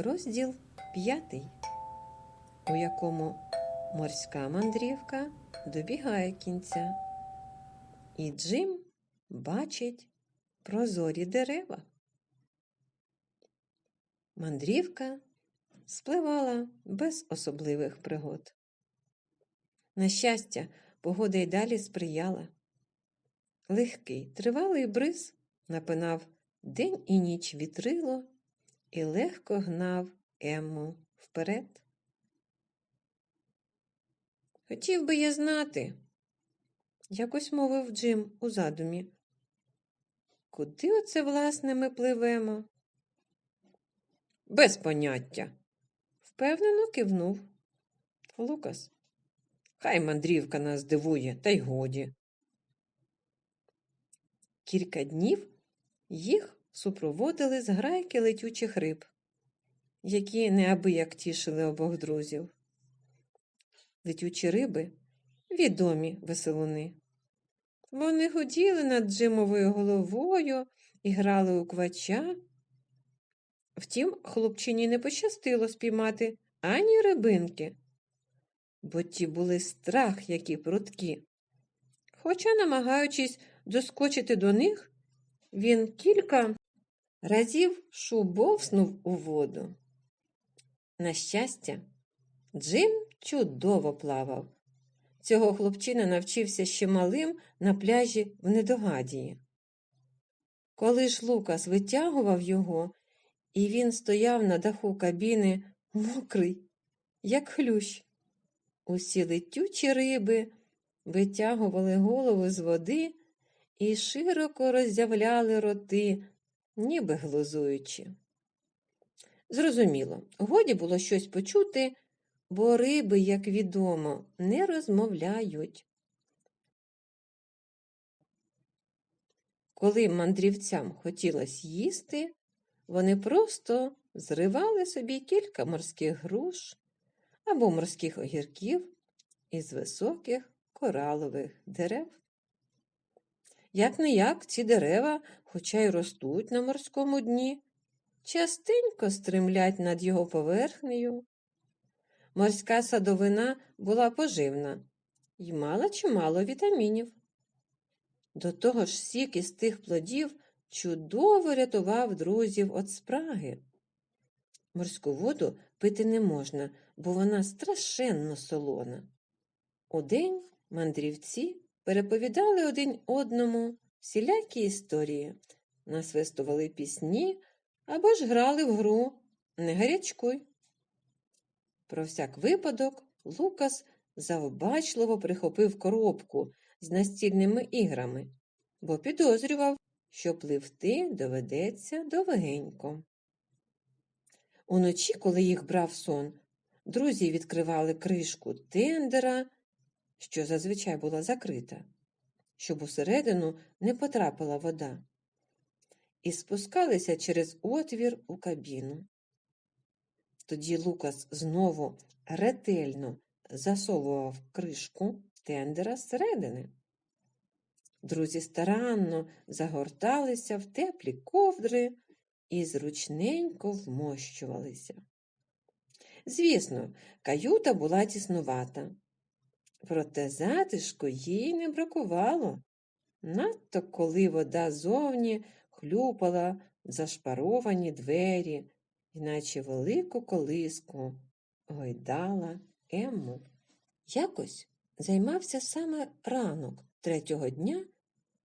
Розділ п'ятий, у якому морська мандрівка добігає кінця, і Джим бачить прозорі дерева. Мандрівка спливала без особливих пригод. На щастя, погода й далі сприяла. Легкий, тривалий бриз напинав день і ніч вітрило і легко гнав Емму вперед. Хотів би я знати, якось мовив Джим у задумі. Куди оце, власне, ми пливемо? Без поняття, впевнено кивнув Лукас. Хай мандрівка нас дивує, та й годі. Кілька днів їх супроводили зграйки летючих риб, які неабияк тішили обох друзів. Летючі риби відомі веселуни. Вони гуділи над Джимовою головою і грали у квача. Втім, хлопчині не пощастило спіймати ані рибинки, бо ті були страх, які прудкі. Хоча, намагаючись доскочити до них, він кілька разів шубовснув у воду. На щастя, Джим чудово плавав. Цього хлопчина навчився ще малим на пляжі в Недогадії. Коли ж Лукас витягував його, і він стояв на даху кабіни мокрий, як хлющ. Усі летючі риби витягували голову з води і широко роззявляли роти, ніби глузуючи. Зрозуміло, годі було щось почути, бо риби, як відомо, не розмовляють. Коли мандрівцям хотілося їсти, вони просто зривали собі кілька морських груш або морських огірків із високих коралових дерев. Як не як ці дерева, хоча й ростуть на морському дні, частенько стримлять над його поверхнею. Морська садовина була поживна і мала чимало вітамінів. До того ж, сік із тих плодів чудово рятував друзів від спраги. Морську воду пити не можна, бо вона страшенно солона. Удень мандрівці переповідали один одному всілякі історії, насвистували пісні або ж грали в гру не гарячкуй. Про всяк випадок Лукас завбачливо прихопив коробку з настільними іграми, бо підозрював, що пливти доведеться довгенько. Уночі, коли їх брав сон, друзі відкривали кришку тендера, що зазвичай була закрита, щоб усередину не потрапила вода, і спускалися через отвір у кабіну. Тоді Лукас знову ретельно засовував кришку тендера зсередини. Друзі старанно загорталися в теплі ковдри і зручненько вмощувалися. Звісно, каюта була тіснувата, проте затишку їй не бракувало, надто коли вода зовні хлюпала в зашпаровані двері, іначе велику колиску гойдала Емму. Якось займався саме ранок третього дня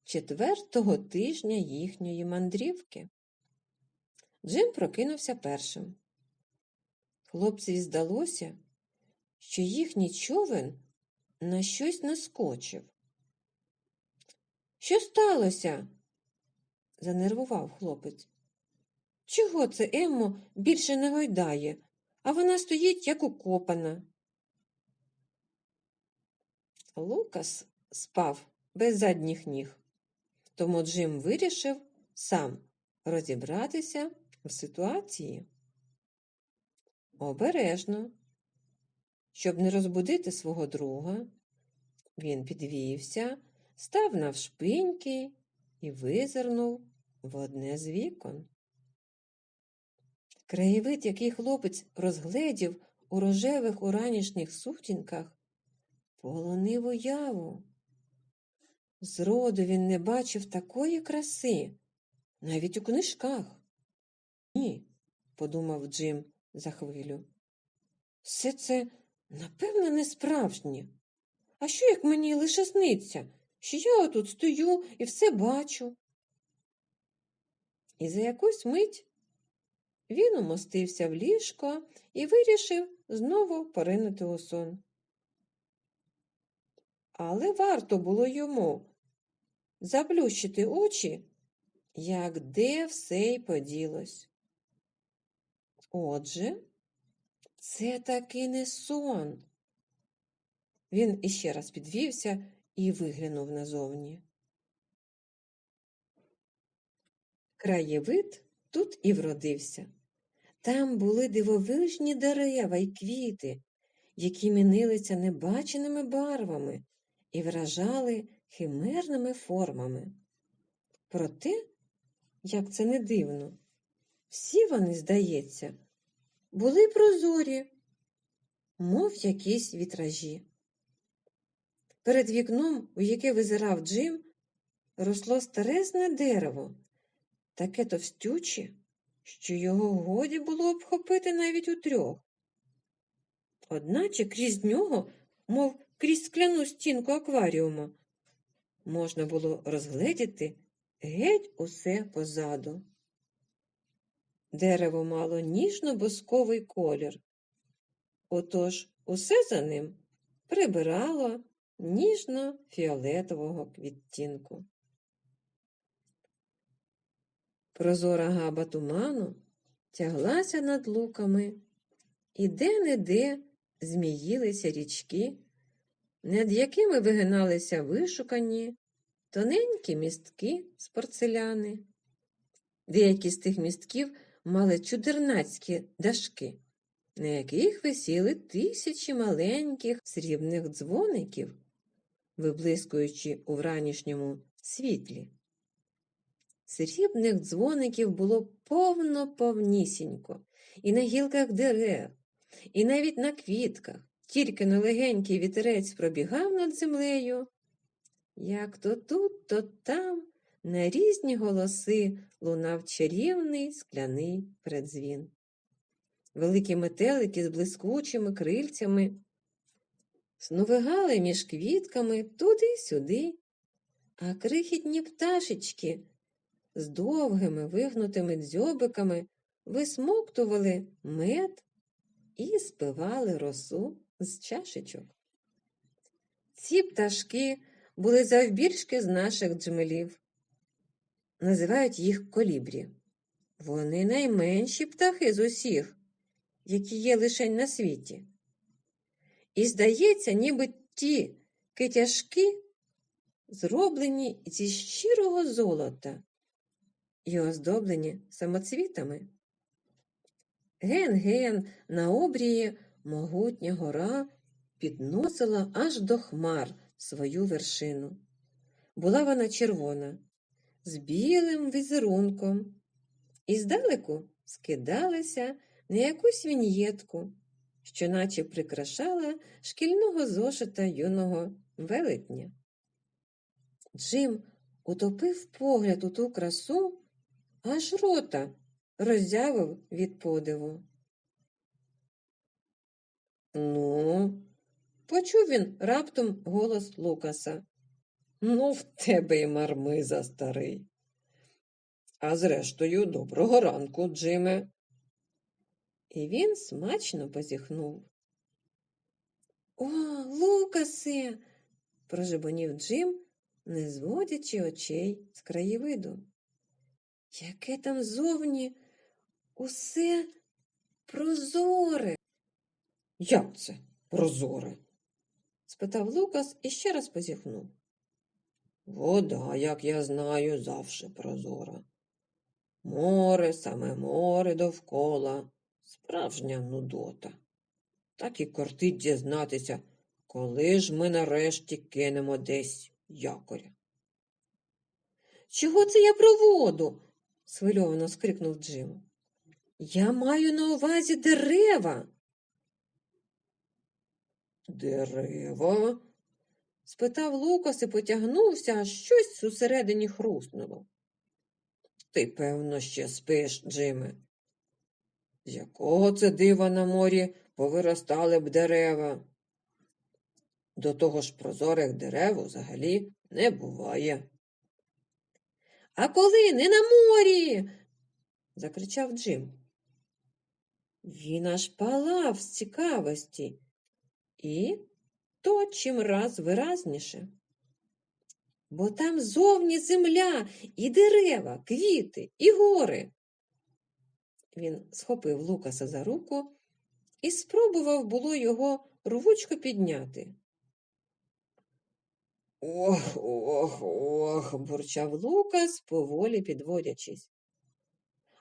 четвертого тижня їхньої мандрівки. Джим прокинувся першим. Хлопцеві здалося, що їхній човен на щось наскочив. Що сталося? занервував хлопець. Чого це Еммо більше не гойдає, а вона стоїть, як укопана. Лукас спав без задніх ніг, тому Джим вирішив сам розібратися в ситуації. Обережно, щоб не розбудити свого друга, він підвівся, став навшпиньки і визирнув в одне з вікон. Краєвид, який хлопець розгледів у рожевих уранішніх сутінках, полонив уяву. Зроду він не бачив такої краси, навіть у книжках. Ні, подумав Джим за хвилю. Все це, напевно, не справжнє. А що як мені лише сниться, що я отут стою і все бачу? І за якусь мить він умостився в ліжко і вирішив знову поринути у сон. Але варто було йому заплющити очі, як де все й поділось. Отже, це таки не сон. Він іще раз підвівся і виглянув назовні. Краєвид тут і вродився. Там були дивовижні дерева й квіти, які мінилися небаченими барвами і вражали химерними формами. Проте, як це не дивно, всі вони, здається, були прозорі, мов якісь вітражі. Перед вікном, у яке визирав Джим, росло старезне дерево, таке товстюче, що його годі було обхопити навіть у трьох. Одначе крізь нього, мов крізь скляну стінку акваріума, можна було розгледіти геть усе позаду. Дерево мало ніжно-босковий колір, отож усе за ним прибирало ніжно-фіолетового відтінку. Прозора габа туману тяглася над луками, і де-не-де зміїлися річки, над якими вигиналися вишукані тоненькі містки з порцеляни. Деякі з тих містків мали чудернацькі дашки, на яких висіли тисячі маленьких срібних дзвоників, виблискуючи у вранішньому світлі. Срібних дзвоників було повно повнісінько, і на гілках дерев, і навіть на квітках, тільки на легенький вітерець пробігав над землею, як то тут, то там на різні голоси лунав чарівний скляний передзвін. Великі метелики з блискучими крильцями сновигали між квітками туди-сюди, а крихітні пташечки з довгими вигнутими дзьобиками висмоктували мед і спивали росу з чашечок. Ці пташки були завбільшки з наших джмелів. Називають їх колібрі. Вони найменші птахи з усіх, які є лишень на світі. І здається, ніби ті китяшки зроблені зі щирого золота і оздоблені самоцвітами. Ген-ген на обрії могутня гора підносила аж до хмар свою вершину. Була вона червона, з білим візерунком, і здалеку скидалася на якусь віньєтку, що наче прикрашала шкільного зошита юного велетня. Джим утопив погляд у ту красу, аж рота роззявив від подиву. Ну, почув він раптом голос Лукаса. Ну, в тебе й мармиза, старий. А зрештою, доброго ранку, Джиме. І він смачно позіхнув. О, Лукасе, прожебонів Джим, не зводячи очей з краєвиду. Яке там зовні усе прозоре. Як це прозоре? спитав Лукас і ще раз позіхнув. Вода, як я знаю, завше прозора. Море, саме море довкола, справжня нудота. Так і кортить дізнатися, коли ж ми нарешті кинемо десь якоря. Чого це я про воду? схвильовано скрикнув Джим. Я маю на увазі дерева. Дерева? Спитав Лукас і потягнувся, аж щось усередині хруснуло. Ти, певно, ще спиш, Джиме. З якого це дива на морі повиростали б дерева? До того ж прозорих дерев взагалі не буває. А коли не на морі? закричав Джим. Він аж палав з цікавості, і то чим раз виразніше. Бо там зовні земля, і дерева, квіти, і гори. Він схопив Лукаса за руку і спробував було його рвучко підняти. Ох, ох, ох, бурчав Лукас, поволі підводячись.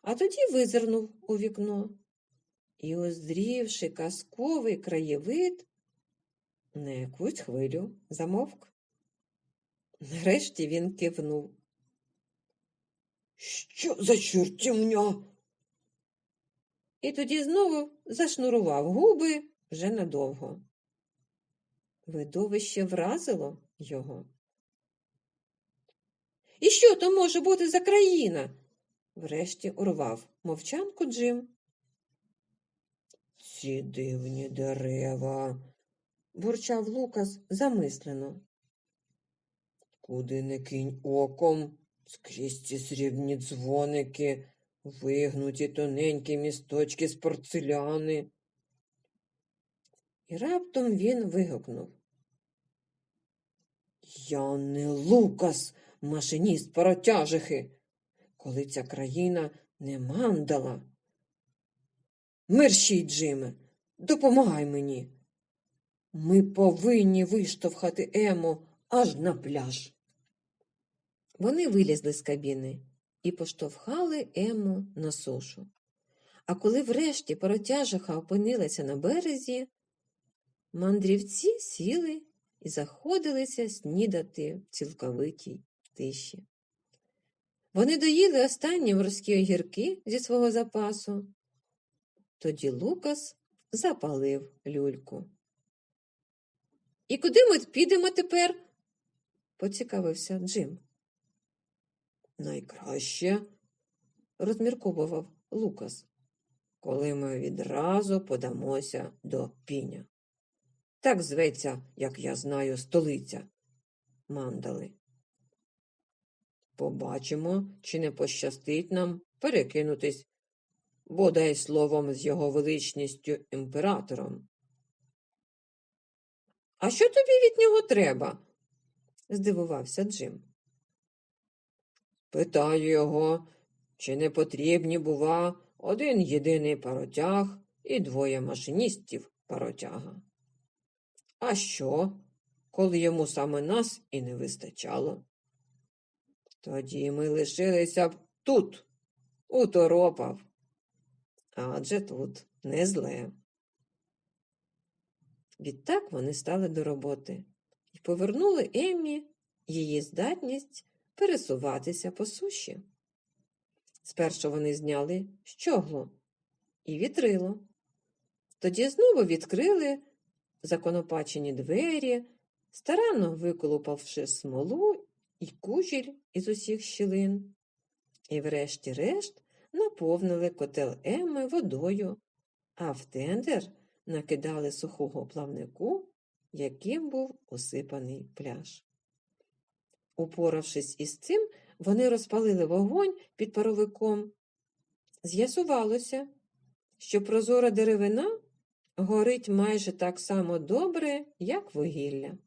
А тоді визирнув у вікно і, оздрівши казковий краєвид, на якусь хвилю замовк. Нарешті він кивнув. Що за чортівня? І тоді знову зашнурував губи вже надовго. Видовище вразило його. І що то може бути за країна? Врешті урвав мовчанку Джим. Ці дивні дерева. Бурчав Лукас замислено. Куди не кинь оком, скрізь ці срібні дзвоники, вигнуті тоненькі місточки з порцеляни. І раптом він вигукнув. Я не Лукас, машиніст паротяжихи, коли ця країна не мандала. Мерщій, Джиме, допомагай мені. Ми повинні виштовхати Емо аж на пляж. Вони вилізли з кабіни і поштовхали Ему на сушу. А коли врешті паротяжиха опинилася на березі, мандрівці сіли і заходилися снідати в цілковитій тиші. Вони доїли останні морські огірки зі свого запасу. Тоді Лукас запалив люльку. І куди ми підемо тепер? поцікавився Джим. Найкраще, розмірковував Лукас, коли ми відразу подамося до піня. Так зветься, як я знаю, столиця мандали. Побачимо, чи не пощастить нам перекинутись бодай словом з його величністю імператором. А що тобі від нього треба? здивувався Джим. Питаю його, чи не потрібні, бува, один єдиний паротяг і двоє машиністів паротяга. А що, коли йому саме нас і не вистачало? Тоді ми лишилися б тут, уторопав. Адже тут не зле. Відтак вони стали до роботи і повернули Еммі її здатність пересуватися по суші. Спершу вони зняли щогло і вітрило. Тоді знову відкрили законопачені двері, старанно виколупавши смолу і кужіль із усіх щілин, і, врешті-решт, наповнили котел Емми водою, а в тендер накидали сухого плавнику, яким був усипаний пляж. Упоравшись із цим, вони розпалили вогонь під паровиком. З'ясувалося, що прозора деревина горить майже так само добре, як вугілля.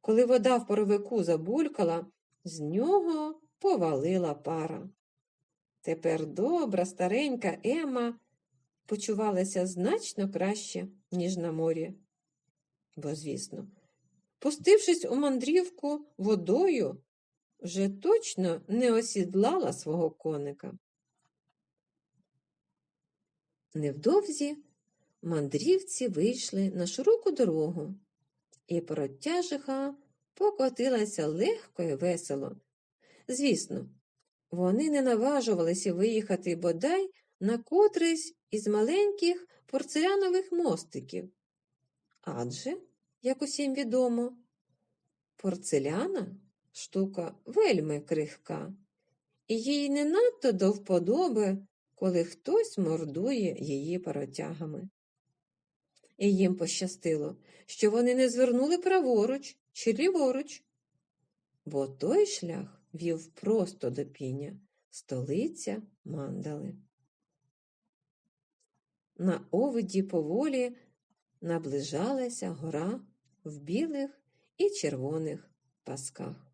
Коли вода в паровику забулькала, з нього повалила пара. Тепер добра, старенька Ема почувалася значно краще, ніж на морі. Бо, звісно, пустившись у мандрівку водою, вже точно не осідлала свого коника. Невдовзі мандрівці вийшли на широку дорогу, і протяжиха покотилася легко і весело. Звісно, вони не наважувалися виїхати бодай на котрийсь із маленьких порцелянових мостиків. Адже, як усім відомо, порцеляна штука вельми крихка, і їй не надто до вподоби, коли хтось мордує її паротягами. І їм пощастило, що вони не звернули праворуч чи ліворуч, бо той шлях вів просто до піня, столиця мандали. На овиді поволі наближалася гора в білих і червоних пасках.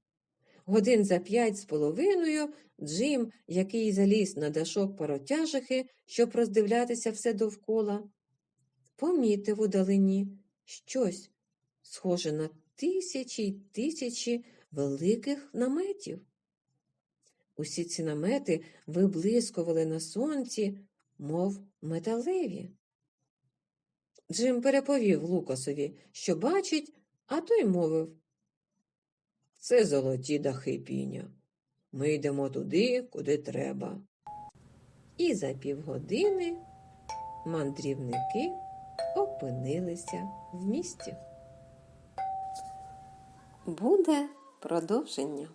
Годин за п'ять з половиною Джим, який заліз на дашок паротяжихи, щоб роздивлятися все довкола, помітив удалині щось схоже на тисячі й тисячі великих наметів. Усі ці намети виблискували на сонці, мов металеві. Джим переповів Лукасові, що бачить, а той мовив. Це золоті дахи піня. Ми йдемо туди, куди треба. І за півгодини мандрівники опинилися в місті. Буде продовження.